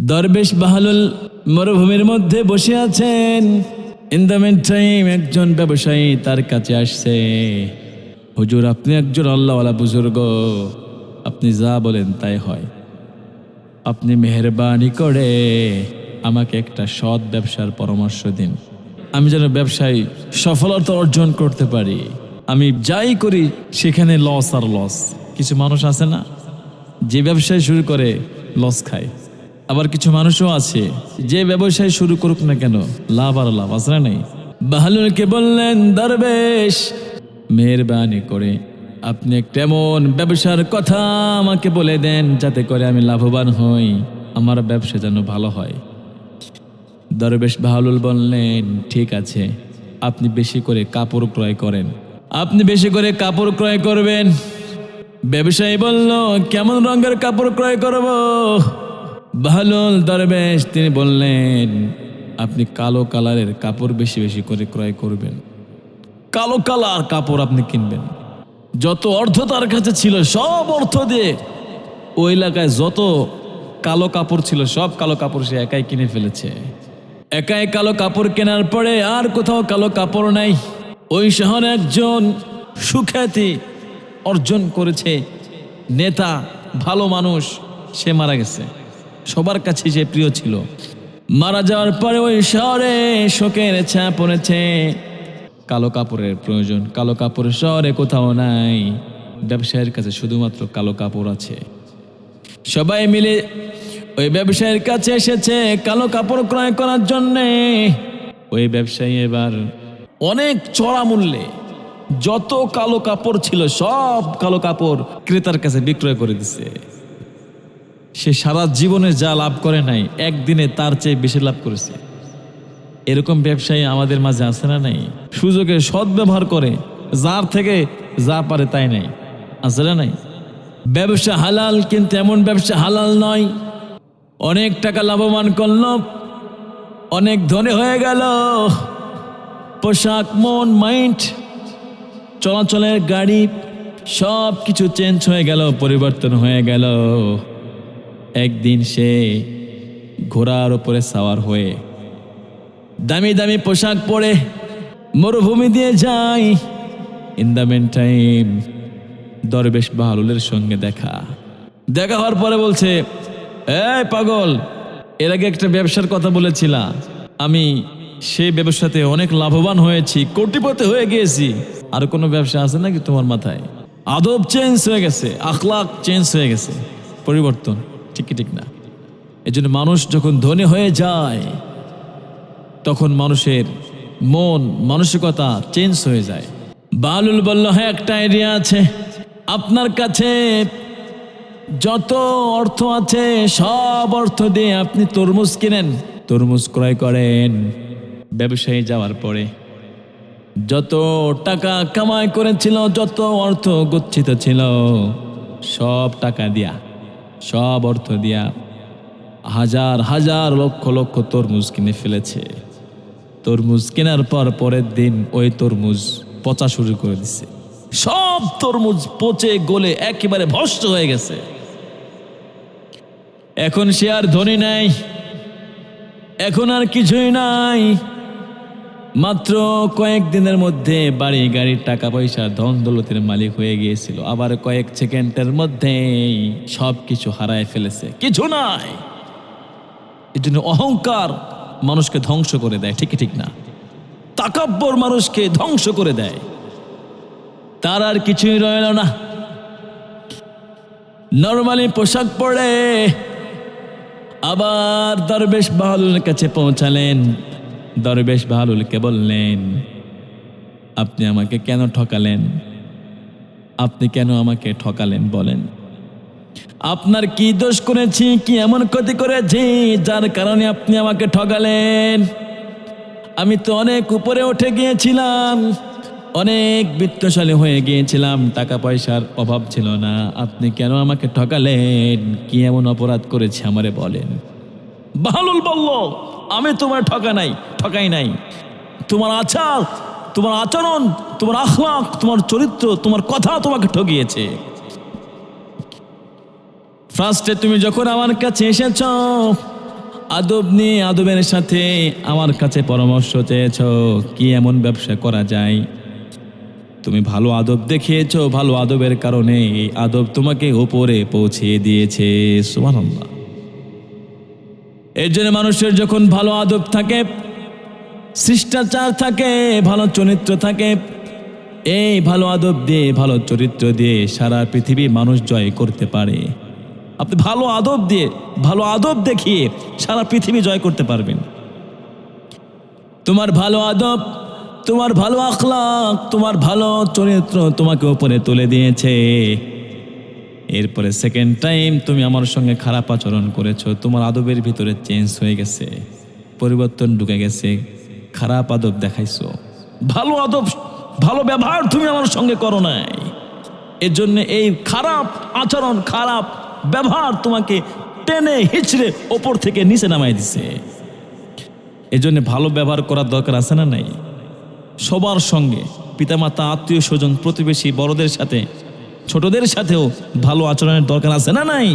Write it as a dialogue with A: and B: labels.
A: দরবেশ বাহালুল মরুভূমির মধ্যে বসে আছেন। ইন দ্য মেন টাইম একজন ব্যবসায়ী তার কাছে আসছে। হুজুর, আপনি একজন আল্লাহওয়ালা বুজুর্গ। আপনি যা বলেন তাই হয়। আপনি মেহরবানি করে আমাকে একটা সৎ ব্যবসার পরামর্শ দিন। আমি যেন ব্যবসায় সফলতা অর্জন করতে পারি। আমি যাই করি, সেখানে লস আর লস কিছু মানুষ আছে না? যে ব্যবসায় শুরু করে লস খায়। আবার কিছু মানুষও আছে, যে ব্যবসায় শুরু করুক না কেন, লাভ আর লাভ না নেই? বাহালুলকে বললেন, দরবেশ, মেহরবানি করে আপনি একটা এমন ব্যবসার কথা আমাকে বলে দেন, যাতে করে আমি লাভবান হই, আমার ব্যবসা যেন ভালো হয়। দরবেশ বাহালুল বললেন, ঠিক আছে, আপনি বেশি করে কাপড় ক্রয় করেন। আপনি বেশি করে কাপড় ক্রয় করবেন? ব্যবসায়ী বলল, কেমন রঙের কাপড় ক্রয় করব? বাহালুল দরবেশ, তিনি বললেন, আপনি কালো কালারের কাপড় বেশি বেশি করে ক্রয় করবেন। কালো কালার কাপড় আপনি কিনবেন। যত অর্থ তার কাছে ছিল, সব অর্থ দিয়ে ওই এলাকায় যত কালো কাপড় ছিল, সব কালো কাপড় সে একাই কিনে ফেলেছে। একাই কালো কাপড় কেনার পরে আর কোথাও কালো কাপড় নাই। ওই শহরে একজন সুখ্যাতি অর্জন করেছে, নেতা, ভালো মানুষ, সে মারা গেছে। সবার কাছে যে প্রিয় ছিল। মারা যাওয়ার পরে ওই শহরে শোকের ছা পড়েছে। কালো কাপড়ের প্রয়োজন, কালো কাপড় শহরে কোথাও নাই। ব্যবসায়ীর কাছে শুধুমাত্র কালো কাপড় আছে। সবাই মিলে ওই ব্যবসায়ীর কাছে এসেছে কালো কাপড় ক্রয় করার জন্যে। ওই ব্যবসায়ী এবার অনেক চড়া মূল্যে যত কালো কাপড় ছিল, সব কালো কাপড় ক্রেতার কাছে বিক্রয় করে দিছে। সে সারা জীবনে যা লাভ করে নাই, একদিনে তার চেয়ে বেশি লাভ করেছে। এরকম ব্যবসায়ী আমাদের মাঝে আছে না নাই? সুযোগের সদ্ব্যবহার করে, যার থেকে যা পারে তাই নাই আছে না নাই? ব্যবসা হালাল কিন্তু এমন ব্যবসা হালাল নয়, অনেক টাকা লাভবান করল, অনেক ধনী হয়ে গেল। পোশাক, মন, মাইন্ড, চলাচলের গাড়ি সব কিছু চেঞ্জ হয়ে গেল, পরিবর্তন হয়ে গেল। একদিন সে ঘোড়ার ওপরে সাওয়ার হয়ে দামি দামি পোশাক পরে মরুভূমি দিয়ে যাই ইন দ্য মেন টাইম দরবেশ বাহালুলের সঙ্গে দেখা। দেখা হওয়ার পরে বলছে, এই পাগল, এর আগে একটা ব্যবসার কথা বলেছিলা। আমি সেই ব্যবসাতে অনেক লাভবান হয়েছি, কোটিপতি হয়ে গিয়েছি। আর কোনো ব্যবসা আছে নাকি তোমার মাথায়? আদব চেঞ্জ হয়ে গেছে আখলাক চেঞ্জ হয়ে গেছে। পরিবর্তন। ঠিকই ঠিক না? এই জন্য মানুষ যখন ধনী হয়ে যায়, তখন মানুষের মন, মানসিকতা চেঞ্জ হয়ে যায়। বালুল বলল হ্যাঁ একটা আইডিয়া আছে। আপনার কাছে যত অর্থ আছে, সব অর্থ দিয়ে আপনি তরমুজ কিনেন। তরমুজ ক্রয় করেন ব্যবসায়ী যাওয়ার পরে। যত টাকা কামাই করেছিল, যত অর্থ গচ্ছিত ছিল, সব টাকা দিয়া সব অর্থ দিয়া হাজার হাজার লক্ষ লক্ষ তরমুজ কিনে ফেলেছে। তরমুজ কেনার পর পরের দিন ওই তরমুজ পচা শুরু করে দিছে। সব তরমুজ পচে, গলে একেবারে ভস্ত হয়ে গেছে। এখন সে আর ধনী নাই। এখন আর কিছুই নাই। মাত্র কয়েকদিনের মধ্যে বাড়ি, গাড়ির টাকা পয়সা, ধন দৌলতের মালিক হয়ে গিয়েছিল। আবার কয়েক সেকেন্ডের মধ্যেই সব কিছু হারায় ফেলেছে। কিছু নাই। এই জন্য অহংকার মানুষকে ধ্বংস করে দেয়, ঠিকই ঠিক না। তাকাব্বর মানুষকে ধ্বংস করে দেয়। তার আর কিছুই রইল না। নর্মালি পোশাক পরে আবার দরবেশ বাহালুলের কাছে পৌঁছালেন। দরবেশ বাহালুলকে বললেন, আপনি আমাকে কেন ঠকালেন? আপনি কেন আমাকে ঠকালেন বলেন? আপনার কি দোষ করেছি, কি এমন ক্ষতি করেছি, যার কারণে আপনি আমাকে ঠকালেন? আমি তো অনেক উপরে উঠে গিয়েছিলাম, অনেক বিত্তশালী হয়ে গিয়েছিলাম টাকা পয়সার অভাব ছিল না। আপনি কেন আমাকে ঠকালেন? কি এমন অপরাধ করেছি আমারে বলেন? বাহালুল বলল! আমি তোমার ঠকা নাই, ঠকাই নাই। তোমার আচার, তোমার আচরণ, তোমার আখলাক তোমার চরিত্র, তোমার কথা তোমাকে ঠকিয়েছে ফার্স্টে তুমি যখন আমার কাছে এসেছ, আদব নিয়ে আদবের সাথে আমার কাছে পরামর্শ চেয়েছ, কি এমন ব্যবসা করা যায়? তুমি ভালো আদব দেখিয়েছ, ভালো আদবের কারণে এই আদব তোমাকে ওপরে পৌঁছে দিয়েছে, সুবহানাল্লাহ। এর জন্য মানুষের যখন ভালো আদব থাকে, শিষ্টাচার থাকে, ভালো চরিত্র থাকে, এই ভালো আদব দিয়ে, ভালো চরিত্র দিয়ে সারা পৃথিবী মানুষ জয় করতে পারে। আপনি ভালো আদব দিয়ে, ভালো আদব দেখিয়ে সারা পৃথিবী জয় করতে পারবেন। তোমার ভালো আদব, তোমার ভালো আখলাক তোমার ভালো চরিত্র তোমাকে উপরে তুলে দিয়েছে। এরপরে সেকেন্ড টাইম তুমি আমার সঙ্গে খারাপ আচরণ করেছ, তোমার আদবের ভিতরে চেঞ্জ হয়ে গেছে, পরিবর্তন ঢুকে গেছে, খারাপ আদব দেখাইছো। ভালো আদব, ভালো ব্যবহার তুমি আমার সঙ্গে করো নাই। এর জন্য এই খারাপ আচরণ, খারাপ ব্যবহার তোমাকে টেনে হিচড়ে ওপর থেকে নিচে নামাই দিছে। এই জন্য ভালো ব্যবহার করার দরকার আছে না নাই? সবার সঙ্গে পিতামাতা আত্মীয় স্বজন প্রতিবেশী, বড়দের সাথে ছোটদের সাথেও ভালো আচরণের দরকার আছে না নাই?